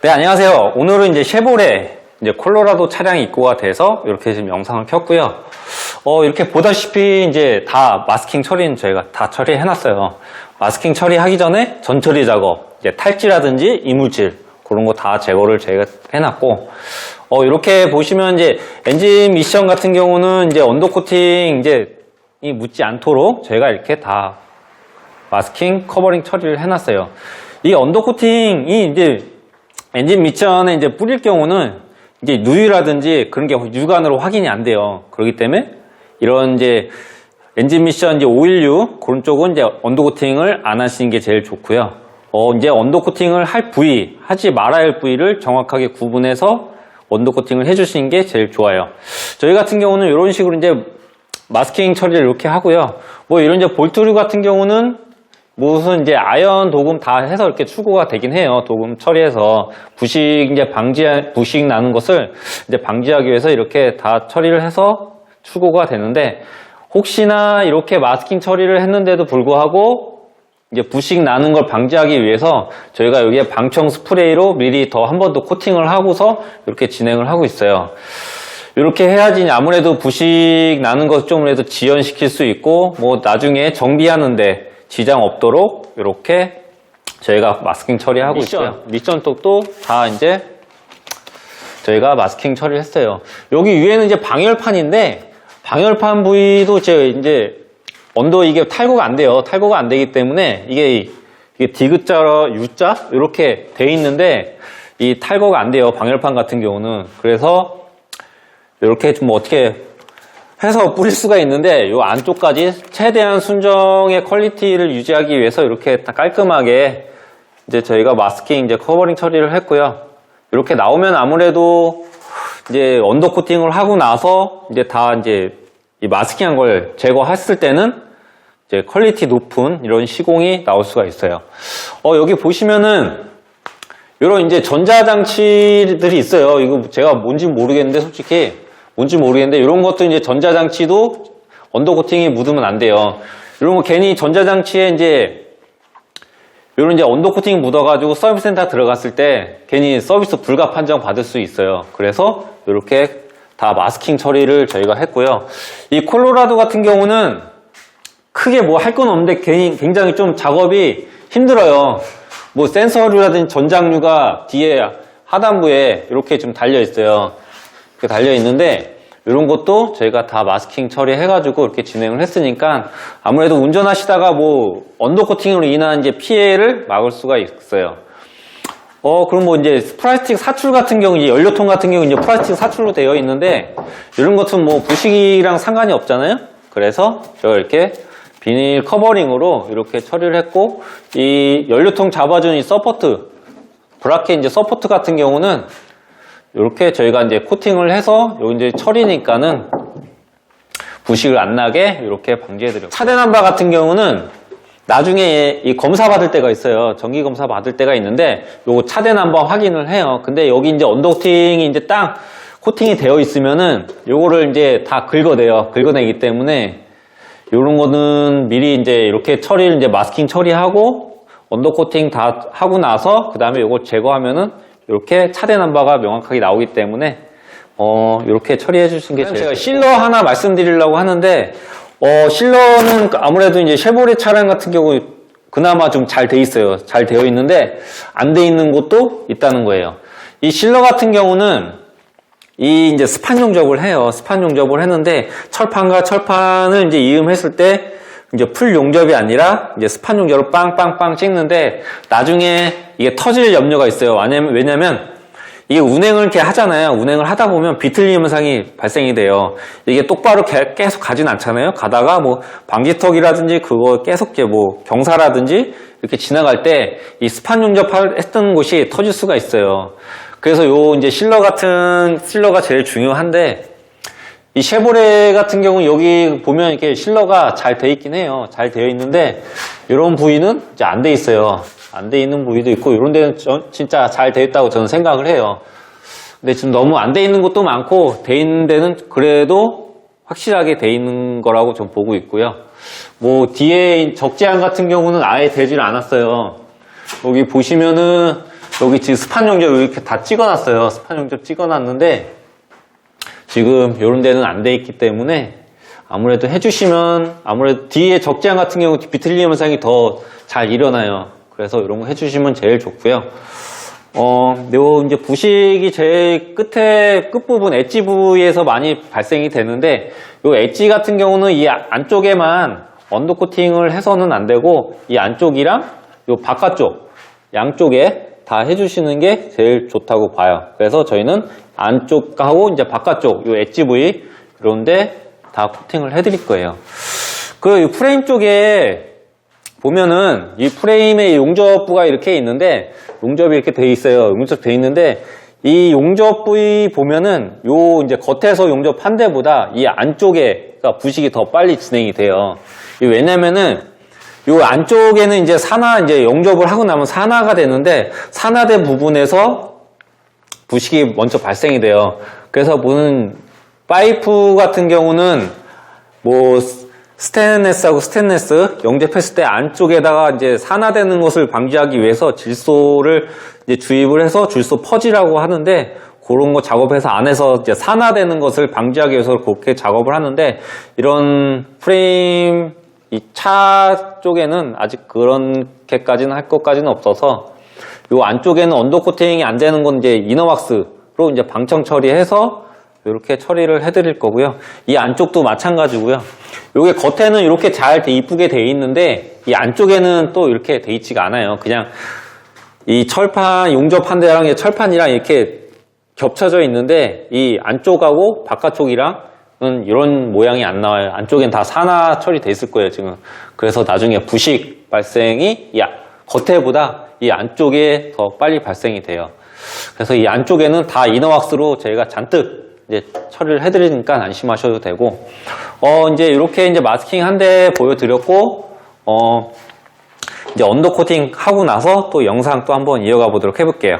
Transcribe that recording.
네, 안녕하세요. 오늘은 이제 쉐보레, 이제 콜로라도 차량이 입고가 돼서 이렇게 지금 영상을 켰고요. 어, 이렇게 보다시피 이제 다 마스킹 처리는 저희가 다 처리해 놨어요. 마스킹 처리하기 전에 전처리 작업, 이제 탈지라든지 이물질, 그런 거 다 제거를 저희가 해놨고, 어, 이렇게 보시면 이제 엔진 미션 같은 경우는 이제 언더 코팅 이제 이 묻지 않도록 저희가 이렇게 다 마스킹 커버링 처리를 해놨어요. 이 언더 코팅이 이제 엔진 미션에 이제 뿌릴 경우는 이제 누유라든지 그런 게 육안으로 확인이 안 돼요. 그렇기 때문에 이런 이제 엔진 미션 이제 516 그런 쪽은 이제 언더 코팅을 안 하시는 게 제일 좋고요. 어 이제 언더 코팅을 할 부위, 하지 말아야 할 부위를 정확하게 구분해서 언더 코팅을 해주시는 게 제일 좋아요. 저희 같은 경우는 이런 식으로 이제 마스킹 처리를 이렇게 하고요. 뭐 이런 이제 볼트류 같은 경우는 무슨 이제 아연 도금 다 해서 이렇게 추구가 되긴 해요. 도금 처리해서 부식 이제 방지 부식 나는 것을 이제 방지하기 위해서 이렇게 다 처리를 해서 추구가 되는데 혹시나 이렇게 마스킹 처리를 했는데도 불구하고 이제 부식 나는 걸 방지하기 위해서 저희가 여기에 방청 스프레이로 미리 더 한 번 더 코팅을 하고서 이렇게 진행을 하고 있어요. 이렇게 해야지 아무래도 부식 나는 것 좀이라도 지연시킬 수 있고 뭐 나중에 정비하는데 지장 없도록 이렇게 저희가 마스킹 처리하고 미션. 있어요. 미션 쪽도 다 이제 저희가 마스킹 처리를 했어요. 여기 위에는 이제 방열판인데 방열판 부위도 제 이제 언더 이게 탈거가 안 돼요. 탈거가 안 되기 때문에 이게 이게 디귿자, U자 이렇게 돼 있는데 이 탈거가 안 돼요. 방열판 같은 경우는 그래서 이렇게 좀 어떻게 해서 뿌릴 수가 있는데 이 안쪽까지 최대한 순정의 퀄리티를 유지하기 위해서 이렇게 다 깔끔하게 이제 저희가 마스킹 이제 커버링 처리를 했고요. 이렇게 나오면 아무래도 이제 언더 코팅을 하고 나서 이제 다 이제 이 마스킹한 걸 제거했을 때는 이제 퀄리티 높은 이런 시공이 나올 수가 있어요. 어, 여기 보시면은 이런 이제 전자장치들이 있어요. 이거 제가 뭔지 모르겠는데 솔직히 뭔지 모르겠는데 이런 것도 이제 전자장치도 언더 코팅이 묻으면 안 돼요. 이런 거 괜히 전자장치에 이제 이런 이제 언더 코팅 묻어가지고 서비스 센터 들어갔을 때 괜히 서비스 불가 판정 받을 수 있어요. 그래서 이렇게 다 마스킹 처리를 저희가 했고요. 이 콜로라도 같은 경우는 크게 뭐 할 건 없는데 굉장히 좀 작업이 힘들어요. 뭐 센서류라든지 전장류가 뒤에 하단부에 이렇게 좀 달려 있어요. 이렇게 달려 있는데 이런 것도 저희가 다 마스킹 처리해가지고 이렇게 진행을 했으니까 아무래도 운전하시다가 뭐 언더 코팅으로 인한 이제 피해를 막을 수가 있어요. 어, 그럼 뭐 이제 플라스틱 사출 같은 경우, 이제 연료통 같은 경우 이제 플라스틱 사출로 되어 있는데 이런 것은 뭐 부식이랑 상관이 없잖아요. 그래서 이렇게 비닐 커버링으로 이렇게 처리를 했고 이 연료통 잡아주는 이 서포트 브라켓 이제 서포트 같은 경우는 이렇게 저희가 이제 코팅을 해서 요 이제 처리니까는 부식을 안 나게 이렇게 방지해드려요. 차대 남바 같은 경우는 나중에 이 검사 받을 때가 있어요. 정기 검사 받을 때가 있는데 요거 차대 남바 확인을 해요. 근데 여기 이제 언더코팅이 이제 딱 코팅이 되어 있으면은 요거를 이제 다 긁어내요. 긁어내기 때문에 요런 거는 미리 이제 이렇게 처리를 이제 마스킹 처리하고 언더코팅 다 하고 나서 그 다음에 요거 제거하면은 이렇게 차대 넘버가 명확하게 나오기 때문에 어 이렇게 처리해 주신 게 제일 제가 실러 하나 말씀드리려고 하는데 어 실러는 아무래도 이제 쉐보레 차량 같은 경우 그나마 좀 잘 돼 있어요. 잘 되어 있는데 안 돼 있는 곳도 있다는 거예요. 이 실러 같은 경우는 이 이제 스판 용접을 해요. 스판 용접을 했는데 철판과 철판을 이제 이음했을 때 이제 풀 용접이 아니라 이제 스판 용접으로 빵빵빵 찍는데 나중에 이게 터질 염려가 있어요. 왜냐면, 왜냐면 이게 운행을 이렇게 하잖아요. 운행을 하다 보면 비틀림 현상이 발생이 돼요. 이게 똑바로 개- 계속 가진 않잖아요. 가다가 뭐 방지턱이라든지 그거 계속 뭐 경사라든지 이렇게 지나갈 때 이 스판 용접했던 곳이 터질 수가 있어요. 그래서 요 이제 실러 같은 실러가 제일 중요한데 이 쉐보레 같은 경우 여기 보면 이렇게 실러가 잘 돼 있긴 해요. 잘 되어 있는데 이런 부위는 이제 안 돼 있어요. 안 돼 있는 부위도 있고 이런 데는 전- 진짜 잘 돼 있다고 저는 생각을 해요. 근데 지금 너무 안 돼 있는 것도 많고 돼 있는 데는 그래도 확실하게 돼 있는 거라고 좀 보고 있고요. 뭐 뒤에 적재함 같은 경우는 아예 되질 않았어요. 여기 보시면은 여기 지금 스판 용접 이렇게 다 찍어놨어요. 스판 용접 찍어놨는데 지금 이런 데는 안 돼 있기 때문에 아무래도 해주시면 아무래도 뒤에 적재함 같은 경우 비틀림 현상이 더 잘 일어나요. 그래서 이런 거 해주시면 제일 좋고요. 어, 요 이제 부식이 제일 끝에 끝부분 엣지 부위에서 많이 발생이 되는데 요 엣지 같은 경우는 이 안쪽에만 언더 코팅을 해서는 안 되고 이 안쪽이랑 요 바깥쪽 양쪽에 다 해주시는 게 제일 좋다고 봐요. 그래서 저희는 안쪽하고 이제 바깥쪽 요 엣지 부위 이런데 다 코팅을 해드릴 거예요. 그 프레임 쪽에 보면은 이 프레임의 용접부가 이렇게 있는데 용접이 이렇게 돼 있어요. 용접 돼 있는데 이 용접 부위 보면은 요 이제 겉에서 용접한 데보다 이 안쪽에 부식이 더 빨리 진행이 돼요. 이 왜냐면은 요 안쪽에는 이제 산화 이제 용접을 하고 나면 산화가 되는데 산화된 부분에서 부식이 먼저 발생이 돼요. 그래서 보는 파이프 같은 경우는 뭐 스테인레스하고 스테인레스 용접했을 때 안쪽에다가 이제 산화되는 것을 방지하기 위해서 질소를 이제 주입을 해서 질소 퍼지라고 하는데 그런 거 작업해서 안에서 이제 산화되는 것을 방지하기 위해서 그렇게 작업을 하는데 이런 프레임 이 차 쪽에는 아직 그렇게까지는 할 것까지는 없어서 요 안쪽에는 언더 코팅이 안 되는 건 이제 이너왁스로 이제 방청 처리해서 이렇게 처리를 해드릴 거고요. 이 안쪽도 마찬가지고요. 요게 겉에는 이렇게 잘 돼- 이쁘게 돼 있는데 이 안쪽에는 또 이렇게 돼 있지가 않아요. 그냥 이 철판 용접한 데랑 이 철판이랑 이렇게 겹쳐져 있는데 이 안쪽하고 바깥쪽이랑은 이런 모양이 안 나와요. 안쪽엔 다 산화 처리돼 있을 거예요, 지금. 그래서 나중에 부식 발생이 이 아- 겉에보다 이 안쪽에 더 빨리 발생이 돼요. 그래서 이 안쪽에는 다 이너왁스로 저희가 잔뜩 이제 처리를 해드리니까 안심하셔도 되고, 어, 이제 이렇게 이제 마스킹 한 대 보여드렸고, 어, 이제 언더 코팅 하고 나서 또 영상 또 한번 이어가 보도록 해볼게요.